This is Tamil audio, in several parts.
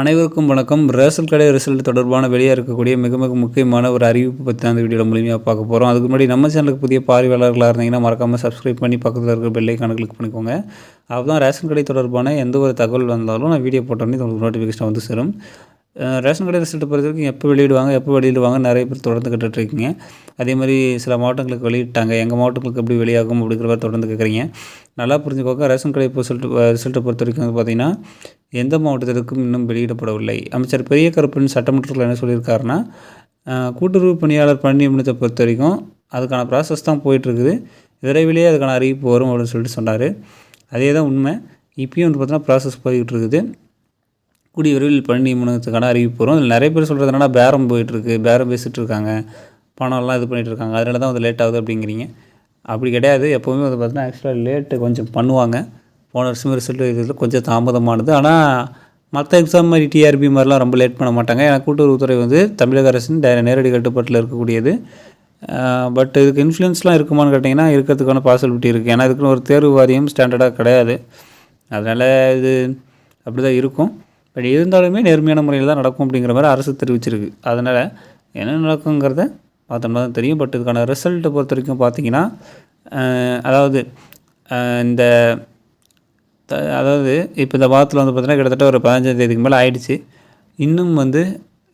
அனைவருக்கும் வணக்கம். ரேஷன் கடை ரிசல்ட் தொடர்பான வெளியே இருக்கக்கூடிய மிக மிக முக்கியமான ஒரு அறிவிப்பு பற்றி அந்த வீடியோவில் மூலியமாக பார்க்க போகிறோம் அதுக்கு முன்னாடி நம்ம சேனலுக்கு புதிய பார்வையாளர்களாக இருந்தீங்கன்னா மறக்காமல் சப்ஸ்கிரைப் பண்ணி பக்கத்தில் இருக்கிற பெல்லைக்கான கிளிக் பண்ணிக்கோங்க. அப்போ தான் ரேஷன் கடை தொடர்பான எந்த ஒரு தகவல் வந்தாலும் நான் வீடியோ போட்டோன்னே உங்களுக்கு நோட்டிஃபிகேஷன் வந்து சேரும். ரேஷன் கடை ரிசல்ட்டை பொறுத்த வரைக்கும் எப்போ வெளியிடுவாங்க எப்போ வெளியிடுவாங்க நிறைய பேர் தொடர்ந்து கேட்டுட்ருக்கீங்க. அதே மாதிரி சில மாவட்டங்களுக்கு வெளியிட்டாங்க. எங்கள் மாவட்டங்களுக்கு எப்படி வெளியாகும் அப்படிங்கிற மாதிரி தொடர்ந்து கேட்குறீங்க. நல்லா புரிஞ்சுக்கோங்க. ரேஷன் கடை ரிசல்ட் ரிசல்ட்டை பொறுத்த வரைக்கும் வந்து பார்த்திங்கன்னா எந்த மாவட்டத்திற்கும் இன்னும் வெளியிடப்படவில்லை. அமைச்சர் பெரிய கருப்பன் சட்டமன்றத்தில் என்ன சொல்லியிருக்காருன்னா கூட்டுறவு பணியாளர் பணி நிமிடத்தை பொறுத்த வரைக்கும் அதுக்கான ப்ராசஸ் தான் போயிட்டுருக்குது. விரைவிலேயே அதுக்கான அறிவிப்பு வரும் அப்படின்னு சொல்லிட்டு சொன்னார். அதே தான் உண்மை. இப்பயும் வந்து பார்த்தீங்கன்னா ப்ராசஸ் போய்கிட்டு இருக்குது கூடிய விரைவில் பணி நியமனத்துக்கான அறிவிப்பு வரும். அதில் நிறைய பேர் சொல்கிறது பேரம் போயிட்டுருக்கு பேரம் பேசிகிட்டு இருக்காங்க பணம்லாம் இது பண்ணிகிட்டு இருக்காங்க அதனால தான் அது லேட் ஆகுது அப்படிங்கிறீங்க. அப்படி கிடையாது. எப்போவுமே வந்து பார்த்தீங்கன்னா ஆக்சுவலாக லேட்டு கொஞ்சம் பண்ணுவாங்க. போன வருஷம் ரிசல்ட் இதில் கொஞ்சம் தாமதமானது. ஆனால் மற்ற எக்ஸாம் மாதிரி டிஆர்பி மாதிரிலாம் ரொம்ப லேட் பண்ண மாட்டாங்க. ஏன்னா கூட்டுறவுத்துறை வந்து தமிழக அரசின் டே- நேரடி கட்டுப்பாட்டில் இருக்கக்கூடியது. பட் இதுக்கு இன்ஃப்ளூயன்ஸ்லாம் இருக்குமான்னு கேட்டிங்கன்னா இருக்கிறதுக்கான பாசிபிலிட்டி இருக்குது ஏன்னா இதுக்குன்னு ஒரு தேர்வு வாரியம் ஸ்டாண்டர்டாக கிடையாது. அதனால் இது அப்படி தான் இருக்கும். பட் இருந்தாலுமே நேர்மையான முறையில் தான் நடக்கும் அப்படிங்கிற மாதிரி அரசு தெரிவிச்சிருக்கு. அதனால் என்ன நடக்குங்கிறத பார்த்தோம்னா தான் தெரியும். பட் இதுக்கான ரிசல்ட்டை பொறுத்த வரைக்கும் பார்த்தீங்கன்னா அதாவது இந்த த- அதாவது இப்போ இந்த வாரத்தில் வந்து பார்த்தீங்கன்னா கிட்டத்தட்ட ஒரு பதினஞ்சாம் தேதிக்கு மேலே ஆயிடுச்சு. இன்னும் வந்து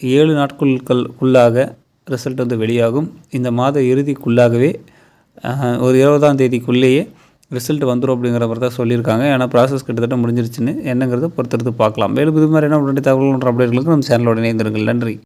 ஏழு நாட்களுக்குள்ளாக ரிசல்ட் வந்து வெளியாகும். இந்த மாத இறுதிக்குள்ளாகவே ஒரு இருபதாம் தேதிக்குள்ளேயே ரிசல்ட் வந்துடும் அப்படிங்கிற மாதிரி தான் சொல்லியிருக்காங்க. ஏன்னா ப்ராசஸ் கிட்டத்தட்ட முடிஞ்சிருச்சுன்னு. என்னங்கிறத பொறுத்தெடுத்து பார்க்கலாம். மேலும் இது மாதிரி என்ன உடனடி தகவல்கள் அப்டேட்களுக்கு நம்ம சேனலோட இணைந்திருங்கள். நன்றி.